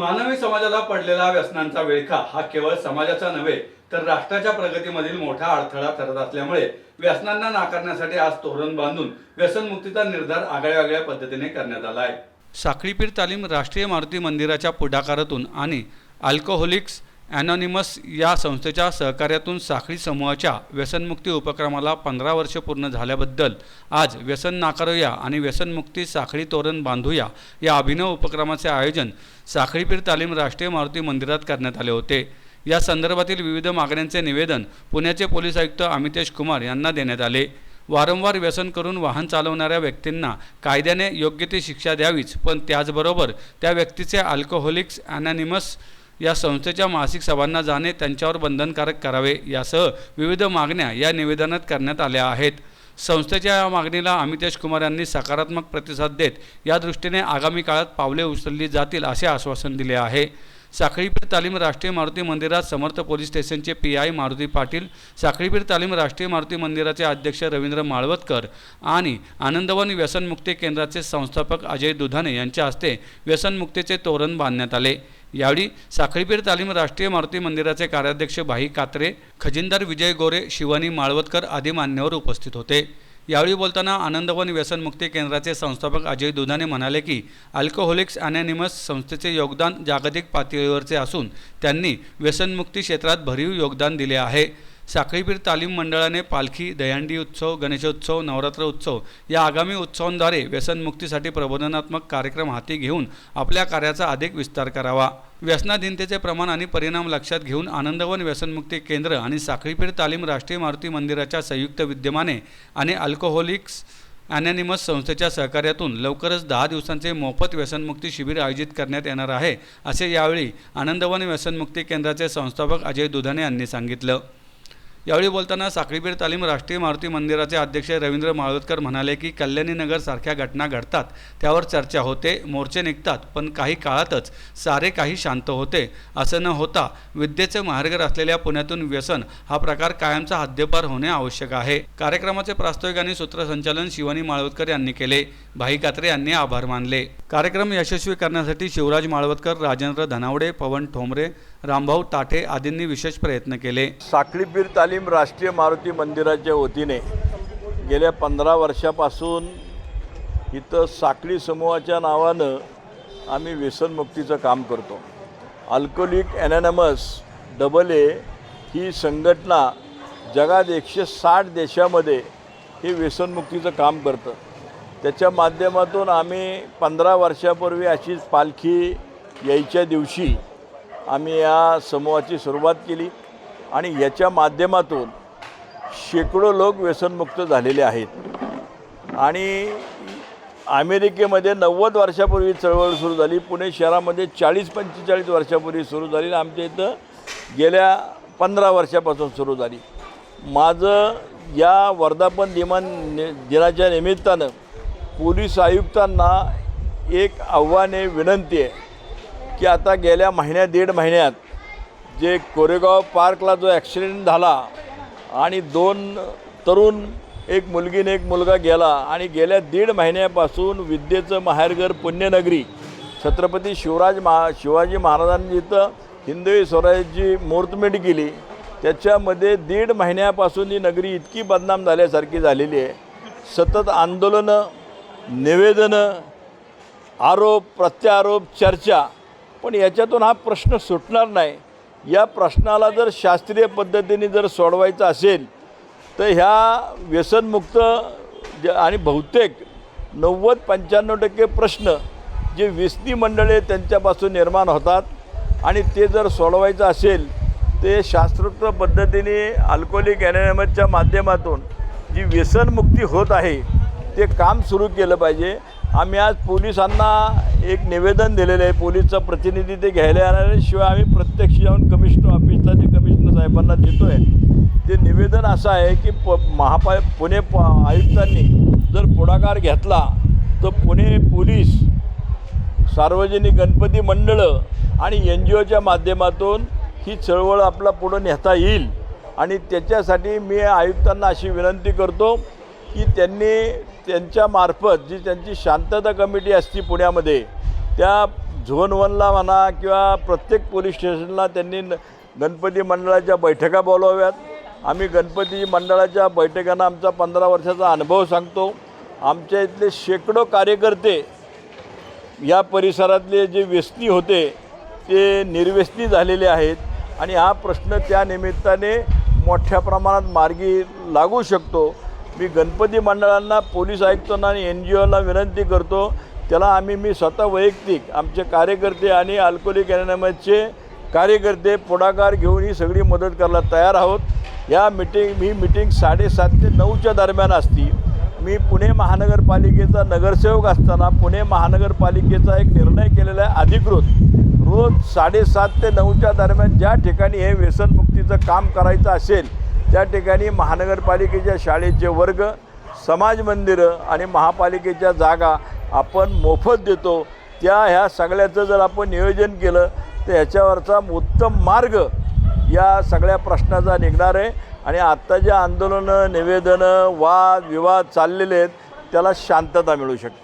मानवी समाजाला पडलेला व्यसनांचा विळखा हा केवळ समाजाचा नव्हे तर राष्ट्राच्या प्रगतीमधील मोठा अडथळा ठरत असल्यामुळे व्यसनांना नाकारण्यासाठी आज तोरण बांधून व्यसनमुक्तीचा निर्धार आगळ्या वेगळ्या पद्धतीने करण्यात आला आहे. साखळीपीर तालीम राष्ट्रीय मारुती मंदिराच्या पुढाकारातून आणि अल्कोहोलिक्स ॲनॉनिमस या संस्थेच्या सहकार्यातून साखळी समूहाच्या व्यसनमुक्ती उपक्रमाला पंधरा वर्ष पूर्ण झाल्याबद्दल आज व्यसन नाकारूया आणि व्यसनमुक्ती साखळी तोरण बांधूया या अभिनव उपक्रमाचे आयोजन साखळीपीर तालीम राष्ट्रीय मारुती मंदिरात करण्यात आले होते. या संदर्भातील विविध मागण्यांचे निवेदन पुण्याचे पोलीस आयुक्त अमितेश कुमार यांना देण्यात आले. वारंवार व्यसन करून वाहन चालवणाऱ्या व्यक्तींना कायद्याने योग्य ती शिक्षा द्यावीच पण त्याचबरोबर त्या व्यक्तीचे अल्कोहोलिक्स अॅनॅनिमस या संस्थेच्या मासिक सभांना जाणे त्यांच्यावर बंधनकारक करावे यासह विविध मागण्या या निवेदनात करण्यात आल्या आहेत. संस्थेच्या या मागणीला अमितेश कुमार यांनी सकारात्मक प्रतिसाद देत या दृष्टीने आगामी काळात पावले उचलली जातील असे आश्वासन दिले आहे. साखळीपीर तालीम राष्ट्रीय मारुती मंदिरात समर्थ पोलीस स्टेशनचे पी आय मारुती पाटील साखळीपीर तालीम राष्ट्रीय मारुती मंदिराचे अध्यक्ष रवींद्र माळवतकर आणि आनंदवन व्यसनमुक्ती केंद्राचे संस्थापक अजय दुधाने यांच्या हस्ते व्यसनमुक्तीचे तोरण बांधण्यात आले. यावेळी साखळीपीर तालीम राष्ट्रीय मारुती मंदिराचे कार्याध्यक्ष भाई कात्रे खजिनदार विजय गोरे शिवानी माळवतकर आदी मान्यवर उपस्थित होते. यावेळी बोलताना आनंदवन व्यसनमुक्ती केंद्राचे संस्थापक अजय दुधाने म्हणाले की अल्कोहोलिक्स अनॅनिमस संस्थेचे योगदान जागतिक पातळीवरचे असून त्यांनी व्यसनमुक्ती क्षेत्रात भरीव योगदान दिले आहे. साखळीपीर तालीम मंडळाने पालखी दहंडी उत्सव गणेशोत्सव नवरात्र उत्सव या आगामी उत्सवांद्वारे व्यसनमुक्तीसाठी प्रबोधनात्मक कार्यक्रम हाती घेऊन आपल्या कार्याचा अधिक विस्तार करावा. व्यसनाधीनतेचे प्रमाण आणि परिणाम लक्षात घेऊन आनंदवन व्यसनमुक्ती केंद्र आणि साखळीपीर तालीम राष्ट्रीय मारुती मंदिराच्या संयुक्त विद्यमाने आणि अल्कोहोलिक्स अॅनॅनिमस संस्थेच्या सहकार्यातून लवकरच दहा दिवसांचे मोफत व्यसनमुक्ती शिबिर आयोजित करण्यात येणार आहे असे यावेळी आनंदवन व्यसनमुक्ती केंद्राचे संस्थापक अजय दुधाने यांनी सांगितलं. यावेळी बोलताना साखळीबीर तालीम राष्ट्रीय मारुती मंदिराचे अध्यक्ष रवींद्र माळवतकर म्हणाले की कल्याणी सारख्या घटना घडतात त्यावर चर्चा होते मोर्चे निघतात पण काही काळातच सारे काही शांत होते असं न होता विद्येचे माहेरघर असलेल्या पुण्यातून व्यसन हा प्रकार कायमचा हद्देपार होणे आवश्यक आहे. कार्यक्रमाचे प्रास्ताविक आणि सूत्रसंचालन शिवानी माळवतकर यांनी केले. भाई कात्रे यांनी आभार मानले. कार्यक्रम यशस्वी करण्यासाठी शिवराज माळवतकर राजेंद्र धनावडे पवन ठोंबरे रामभाऊ ताठे आदींनी विशेष प्रयत्न केले. साखळीबीर तालीम राष्ट्रीय मारुती मंदिराच्या वतीने गेल्या पंधरा वर्षापासून इथं साखळी समूहाच्या नावानं आम्ही व्यसनमुक्तीचं काम करतो. अल्कोलिक ॲनॅनमस डबल ए ही संघटना जगात एकशे साठ देशामध्ये हे व्यसनमुक्तीचं काम करतं. त्याच्या माध्यमातून आम्ही पंधरा वर्षापूर्वी अशीच पालखी यायच्या दिवशी आम्ही या समूहाची सुरुवात केली. आणि याच्या माध्यमातून शेकडो लोक व्यसनमुक्त झालेले आहेत. आणि अमेरिकेमध्ये नव्वद वर्षापूर्वी चळवळ सुरू झाली. पुणे शहरामध्ये चाळीस पंचेचाळीस वर्षापूर्वी सुरू झाली. आमच्या इथं गेल्या पंधरा वर्षापासून सुरू झाली. माझं या वर्धापन दिमान नि- दिनाच्या निमित्तानं पोलीस आयुक्तांना एक आव्हाने विनंती आहे की आता गेल्या महिन्यात दीड महिन्यात जे कोरेगाव पार्कला जो ॲक्सिडेंट झाला आणि दोन तरुण एक मुलगीने एक मुलगा गेला आणि गेल्या दीड महिन्यापासून विद्येचं माहेरघर पुण्यनगरी छत्रपती शिवराज महा शिवाजी महाराजांनी इथं हिंदवी स्वराज्याची मूर्तमेट केली. त्याच्यामध्ये दीड महिन्यापासून ही नगरी इतकी बदनाम झाल्यासारखी झालेली आहे. सतत आंदोलनं निवेदनं आरोप प्रत्यारोप चर्चा. पण याच्यातून हा प्रश्न सुटणार नाही. या प्रश्नाला जर शास्त्रीय पद्धतीने जर सोडवायचं असेल तर ह्या व्यसनमुक्त आणि बहुतेक नव्वद पंच्याण्णव टक्के प्रश्न जे व्यसनी मंडळे त्यांच्यापासून निर्माण होतात आणि ते जर सोडवायचं असेल ते शास्त्रोक्त पद्धतीने अल्कोहोलिक ॲनॅमसच्या माध्यमातून जी व्यसनमुक्ती होत आहे ते काम सुरू केलं पाहिजे. आम्ही आज पोलिसांना एक निवेदन दिलेलं आहे. पोलीसचा प्रतिनिधी ते घ्यायला येणार आहे. शिवाय आम्ही प्रत्यक्ष जाऊन कमिशनर ऑफिसला ते कमिशनर साहेबांना देतो आहे ते निवेदन असं आहे की प महापा पुणे प आयुक्तांनी जर पुढाकार घेतला तर पुणे पोलीस सार्वजनिक गणपती मंडळं आणि एन जी ओच्या माध्यमातून ही चळवळ आपला पुढं नेता येईल. आणि त्याच्यासाठी मी आयुक्तांना अशी विनंती करतो की त्यांनी त्यांच्यामार्फत जी त्यांची शांतता कमिटी असती पुण्यामध्ये त्या झोन वनला म्हणा किंवा प्रत्येक पोलीस स्टेशनला त्यांनी न- गणपती मंडळाच्या बैठका बोलाव्यात. आम्ही गणपती मंडळाच्या बैठकांना आमचा पंधरा वर्षाचा अनुभव सांगतो. आमच्या इथले शेकडो कार्यकर्ते या परिसरातले जे व्यस्ती होते ते निर्व्यस्ती झालेले आहेत आणि हा प्रश्न त्या निमित्ताने मोठ्या प्रमाणात मार्गी लागू शकतो. मी गणपती मंडळांना पोलीस आयुक्तांना आणि एन जी ओला विनंती करतो त्याला आम्ही मी स्वतः वैयक्तिक आमचे कार्यकर्ते आणि अल्कोहोलिक अनॅनमसचे कार्यकर्ते पुढाकार घेऊन ही सगळी मदत करायला तयार आहोत. या मिटिंग ही मिटिंग साडेसात ते नऊच्या दरम्यान असती. मी पुणे महानगरपालिकेचा नगरसेवक असताना पुणे महानगरपालिकेचा एक निर्णय केलेला आहे अधिकृत. रोज साडेसात ते नऊच्या दरम्यान ज्या ठिकाणी हे व्यसनमुक्तीचं काम करायचं असेल त्या ठिकाणी महानगरपालिकेच्या शाळेचे वर्ग समाज मंदिरं आणि महापालिकेच्या जागा आपण मोफत देतो. त्या ह्या सगळ्याचं जर आपण नियोजन केलं तर ह्याच्यावरचा उत्तम मार्ग या सगळ्या प्रश्नाचा निघणार आहे. आणि आत्ता जे आंदोलनं निवेदनं वाद विवाद चाललेले आहेत त्याला शांतता मिळू शकते.